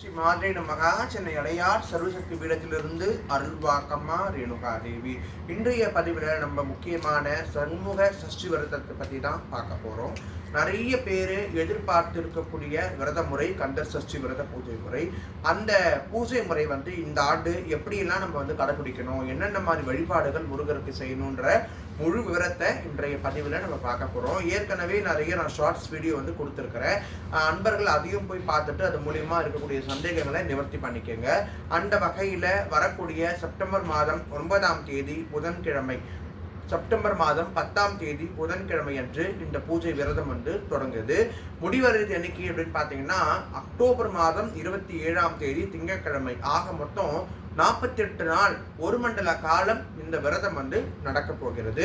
ஸ்ரீ மாதிரியிட மகா சென்னை அடையார் சர்வசக்தி பீடத்திலிருந்து அருள்வாக்கம்மா ரேணுகா தேவி இன்றைய பதிவில் நம்ம முக்கியமான சண்முக சஷ்டி விரதத்தை பற்றி தான் பார்க்க போகிறோம் நிறைய பேர் எதிர்பார்த்து இருக்கக்கூடிய விரத முறை கந்தர் சஷ்டி விரத பூஜை முறை. அந்த பூஜை முறை வந்து இந்த ஆண்டு எப்படியெல்லாம் நம்ம வந்து கடைபிடிக்கணும்? என்னென்ன மாதிரி வழிபாடுகள் முருகருக்கு செய்யணுன்ற முழு விவரத்தை இன்றைய பதிவில் நம்ம பார்க்க போகிறோம் ஏற்கனவே நிறைய நான் ஷார்ட்ஸ் வீடியோ வந்து கொடுத்துருக்குறேன். அன்பர்கள் அதையும் போய் பார்த்துட்டு அது மூலியமா இருக்கக்கூடிய சந்தேகங்களை நிவர்த்தி பண்ணிக்கோங்க. அந்த வகையில் வரக்கூடிய செப்டம்பர் மாதம் ஒன்பதாம் தேதி புதன்கிழமை செப்டம்பர் மாதம் பத்தாம் தேதி புதன்கிழமை அன்று இந்த பூஜை விரதம் வந்து தொடங்குது. முடிவருது என்னைக்கு அப்படின்னு பார்த்தீங்கன்னா அக்டோபர் மாதம் இருபத்தி ஏழாம் தேதி திங்கட்கிழமை. ஆக மொத்தம் நாற்பத்தி எட்டு நாள் ஒரு மண்டல காலம் இந்த விரதம் வந்து நடக்க போகிறது.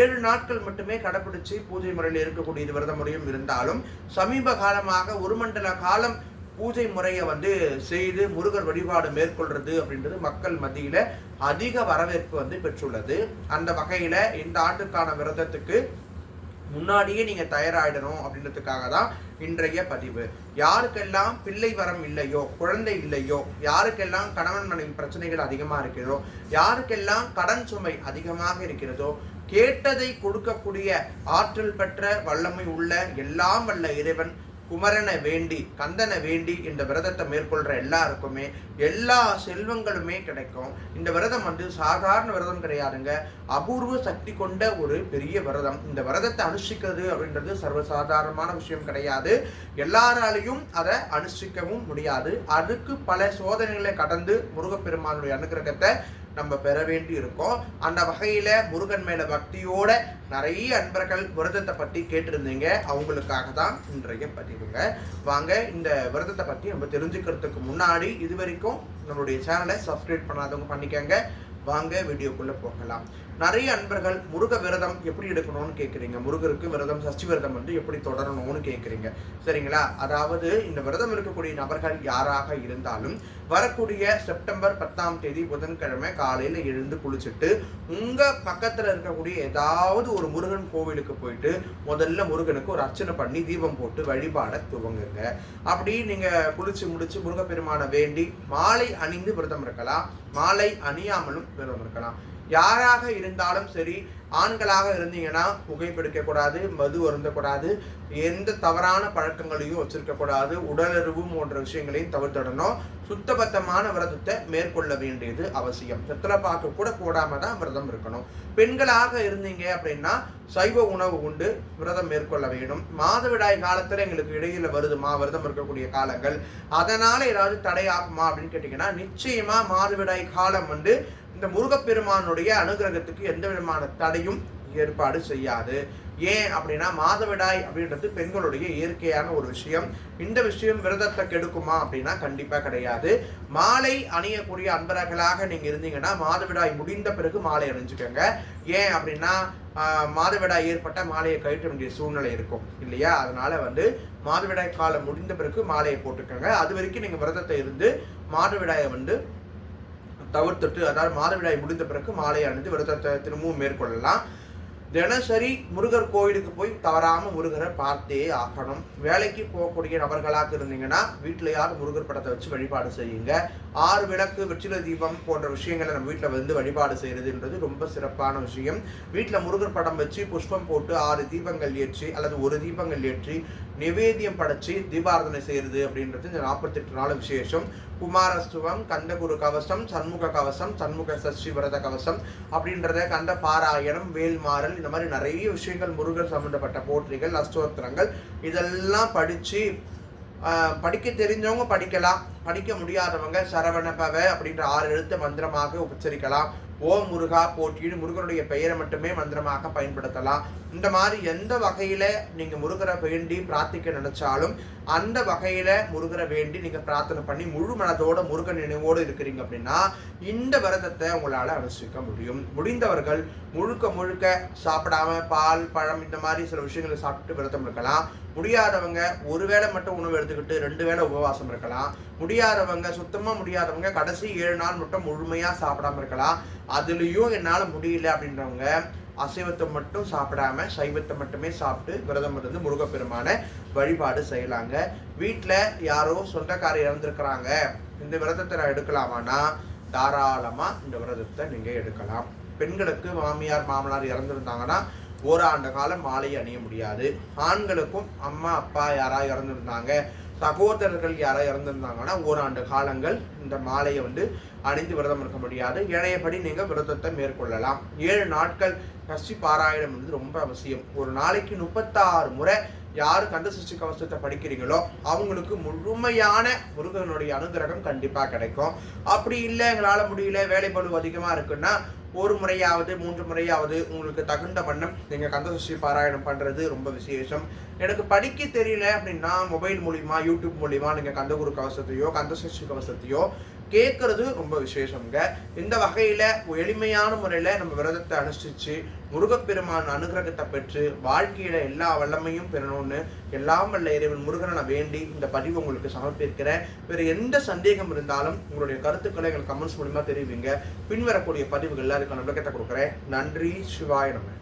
ஏழு நாட்கள் மட்டுமே கடைபிடிச்சு பூஜை முறையில் இருக்கக்கூடிய இது விரத முறையும் இருந்தாலும் சமீப காலமாக ஒரு மண்டல காலம் பூஜை முறையை வந்து செய்து முருகர் வழிபாடு மேற்கொள்றது அப்படின்றது மக்கள் மத்தியில அதிக வரவேற்பு வந்து பெற்றுள்ளது. அந்த வகையில இந்த ஆண்டுக்கான விரதத்துக்கு முன்னாடியே நீங்க தயாராகிடணும் அப்படின்றதுக்காக தான் இன்றைய பதிவு. யாருக்கெல்லாம் பிள்ளை வரம் இல்லையோ குழந்தை இல்லையோ யாருக்கெல்லாம் கணவன் மனைவி பிரச்சனைகள் அதிகமாக இருக்கிறதோ யாருக்கெல்லாம் கடன் சுமை அதிகமாக இருக்கிறதோ கேட்டதை கொடுக்கக்கூடிய ஆற்றல் பெற்ற வல்லமை உள்ள எல்லாம் வல்ல இறைவன் குமரனை வேண்டி கந்தனை வேண்டி இந்த விரதத்தை மேற்கொள்கிற எல்லாருக்குமே எல்லா செல்வங்களுமே கிடைக்கும். இந்த விரதம் வந்து சாதாரண விரதம் கிடையாதுங்க. அபூர்வ சக்தி கொண்ட ஒரு பெரிய விரதம். இந்த விரதத்தை அனுஷ்டிக்கிறது அப்படின்றது சர்வசாதாரணமான விஷயம் கிடையாது. எல்லாராலையும் அதை அனுஷ்டிக்கவும் முடியாது. அதுக்கு பல சோதனைகளை கடந்து முருகப்பெருமானுடைய அனுகிரகத்தை நம்ம பெற வேண்டி இருக்கோம் அந்த வகையில் முருகன் மேல பக்தியோட நிறைய அன்பர்கள் விரதத்தை பற்றி கேட்டிருந்தீங்க. அவங்களுக்காக தான் இன்றைய பதிவுங்க. வாங்க இந்த விரதத்தை பற்றி நம்ம தெரிஞ்சுக்கிறதுக்கு முன்னாடி இது வரைக்கும் நம்மளுடைய சேனலை சப்ஸ்கிரைப் பண்ணாதவங்க பண்ணிக்கங்க. வாங்க வீடியோக்குள்ளே போகலாம். நிறைய அன்பர்கள் முருக விரதம் எப்படி எடுக்கணும்னு கேட்குறீங்க முருகருக்கு விரதம் சஷ்டி விரதம் வந்து எப்படி தொடரணும்னு கேட்குறீங்க சரிங்களா? அதாவது இந்த விரதம் இருக்கக்கூடிய நபர்கள் யாராக இருந்தாலும் வரக்கூடிய செப்டம்பர் பத்தாம் தேதி புதன்கிழமை காலையில் எழுந்து குளிச்சுட்டு உங்கள் பக்கத்தில் இருக்கக்கூடிய ஏதாவது ஒரு முருகன் கோவிலுக்கு போயிட்டு முதல்ல முருகனுக்கு ஒரு அர்ச்சனை பண்ணி தீபம் போட்டு வழிபாட துவங்குங்க. அப்படி நீங்கள் குளிச்சு முடிச்சு முருகப்பெருமானை வேண்டி மாலை அணிந்து விரதம் இருக்கலாம். மாலை அணியாமலும் விரதம் இருக்கலாம். யாராக இருந்தாலும் சரி ஆண்களாக இருந்தீங்கன்னா புகைப்பிடிக்கக்கூடாது மது அருந்தக்கூடாது எந்த தவறான பழக்கங்களையும் வச்சிருக்கக்கூடாது உடலுறவு போன்ற விஷயங்களையும் தவிர்த்திடணும். சுத்தபத்தமான விரதத்தை மேற்கொள்ள வேண்டியது அவசியம். வெத்தலை பாக்கு கூட போடாம தான் விரதம் இருக்கணும். பெண்களாக இருந்தீங்க அப்படின்னா சைவ உணவு உண்டு விரதம் மேற்கொள்ள வேண்டும். மாதவிடாய் காலத்தில் எங்களுக்கு இடையில வருதுமா விரதம் இருக்கக்கூடிய காலங்கள். அதனால ஏதாவது தடையாகுமா அப்படின்னு கேட்டீங்கன்னா நிச்சயமா மாதவிடாய் காலம் வந்து இந்த முருகப்பெருமானுடைய அனுகிரகத்துக்கு எந்த விதமான தடையும் ஏற்பாடு செய்யாது. ஏன் அப்படின்னா மாதவிடாய் அப்படின்றது பெண்களுடைய இயற்கையான ஒரு விஷயம். இந்த விஷயம் விரதத்தை கெடுக்குமா அப்படின்னா கண்டிப்பாக கிடையாது. மாலை அணியக்கூடிய அன்பர்களாக நீங்கள் இருந்தீங்கன்னா மாதவிடாய் முடிந்த பிறகு மாலை அணிஞ்சுக்கோங்க. ஏன் அப்படின்னா மாதவிடாய் ஏற்பட்ட மாலையை கழட்ட வேண்டிய சூழ்நிலை இருக்கும் இல்லையா? அதனால வந்து மாதவிடாய் காலம் முடிந்த பிறகு மாலையை போட்டுக்கோங்க. அது வரைக்கும் நீங்கள் விரதத்தை இருந்து மாதவிடாயை வந்து தவிர்த்துட்டு அதாவது மாதவிடாய் முடிந்த பிறகு மாலை அணிந்து விரதத்தை திரும்பவும் மேற்கொள்ளலாம். தினசரி முருகர் கோயிலுக்கு போய் தவறாம முருகரை பார்த்தே ஆகணும். வேலைக்கு போகக்கூடிய நபர்களாக இருந்தீங்கன்னா வீட்டிலையாவது முருகர் படத்தை வச்சு வழிபாடு செய்யுங்க. ஆறு விளக்கு வெற்றில தீபம் போன்ற விஷயங்களை நம்ம வீட்டில் வந்து வழிபாடு செய்யறதுன்றது ரொம்ப சிறப்பான விஷயம். வீட்டில் முருகர் படம் வச்சு புஷ்பம் போட்டு ஆறு தீபங்கள் ஏற்றி அல்லது ஒரு தீபங்கள் ஏற்றி நிவேதியம் படைச்சு தீபாரதனை செய்யறது அப்படின்றது இந்த நாற்பத்தெட்டு நாள் விசேஷம். குமாரஸ்துவம் கந்தகுரு கவசம் சண்முக கவசம் சண்முக சஷ்டி விரத கவசம் அப்படின்றத கந்த பாராயணம் வேல்மாறல் இந்த மாதிரி நிறைய விஷயங்கள் முருகர் சம்பந்தப்பட்ட போற்றிகள் அஷ்டோத்திரங்கள் இதெல்லாம் படித்து படிக்க தெரிஞ்சவங்க படிக்கலாம். படிக்க முடியாதவங்க சரவணபவ அப்படின்ற ஆறு எழுத்து மந்திரமாக உச்சரிக்கலாம். ஓம் முருகா போற்றின்னு முருகனுடைய பெயரை மட்டுமே மந்திரமாக பயன்படுத்தலாம். இந்த மாதிரி எந்த வகையில் நீங்கள் முருகரை வேண்டி பிரார்த்திக்க நினச்சாலும் அந்த வகையில் முருகரை வேண்டி நீங்கள் பிரார்த்தனை பண்ணி முழு மனதோட முருகன் நினைவோடு இருக்கிறீங்க அப்படின்னா இந்த விரதத்தை உங்களால் அனுஷ்டிக்க முடியும். முடிந்தவர்கள் முழுக்க முழுக்க சாப்பிடாம பால் பழம் இந்த மாதிரி சில விஷயங்களை சாப்பிட்டு விரதம் இருக்கலாம். முடியாதவங்க ஒரு வேளை மட்டும் உணவு எடுத்துக்கிட்டு ரெண்டு வேளை உபவாசம் இருக்கலாம். முடியாதவங்க சுத்தமாக முடியாதவங்க கடைசி ஏழு நாள் மட்டும் முழுமையாக சாப்பிடாம இருக்கலாம். அதுலேயும் என்னால் முடியல அப்படின்றவங்க அசைவத்தை மட்டும் சாப்பிடாம சைவத்தை மட்டுமே சாப்பிட்டு விரதம் இருந்து முருகப்பெருமான வழிபாடு செய்யலாங்க. வீட்டில் யாரோ சொந்தக்காரர் இறந்துருக்கிறாங்க. இந்த விரதத்தை நான் எடுக்கலாமான்னா தாராளமாக இந்த விரதத்தை நீங்கள் எடுக்கலாம். பெண்களுக்கு மாமியார் மாமனார் இறந்துருந்தாங்கன்னா ஓராண்டு காலம் மாலை அணிய முடியாது. ஆண்களுக்கும் அம்மா அப்பா யாராவது இறந்துருந்தாங்க சகோதரர்கள் யாராவது இறந்துருந்தாங்கன்னா ஓராண்டு காலங்கள் இந்த மாலையை வந்து அணிந்து விரதம் இருக்க முடியாது. இணையபடி நீங்கள் விரதத்தை மேற்கொள்ளலாம். ஏழு நாட்கள் சஷ்டி பாராயணம் வந்து ரொம்ப அவசியம். ஒரு நாளைக்கு முப்பத்தாறு முறை யார் கந்த சஷ்டி கவசத்தை படிக்கிறீங்களோ அவங்களுக்கு முழுமையான முருகனுடைய அனுகிரகம் கண்டிப்பாக கிடைக்கும். அப்படி இல்லை எங்களால் முடியல வேலை அதிகமாக இருக்குன்னா ஒரு முறையாவது மூன்று முறையாவது உங்களுக்கு தகுந்த வண்ணம் நீங்கள் கந்தசஷ்டி பாராயணம் பண்ணுறது ரொம்ப விசேஷம். எனக்கு படிக்க தெரியல அப்படின்னா மொபைல் மூலிமா யூடியூப் மூலிமா நீங்கள் கந்தகுரு கவசத்தையோ கந்தசஷ்டி கவசத்தையோ கேட்கறது ரொம்ப விசேஷங்க இந்த வகையில் எளிமையான முறையில் நம்ம விரதத்தை அனுஷ்டிச்சு முருகப்பெருமான் அனுகிரகத்தை பெற்று வாழ்க்கையில் எல்லா வல்லமையும் பெறணும்னு எல்லாம் வல்ல இறைவன் முருகனை நான் வேண்டி இந்த பதிவு உங்களுக்கு சமர்ப்பிக்கிறேன். வேறு எந்த சந்தேகம் இருந்தாலும் உங்களுடைய கருத்துக்களை எங்களுக்கு கமெண்ட்ஸ் மூலிமா தெரிவிங்க. பின்வரக்கூடிய பதிவுகளில் அதுக்கான விளக்கத்தை கொடுக்குறேன். நன்றி சிவாய நம்ம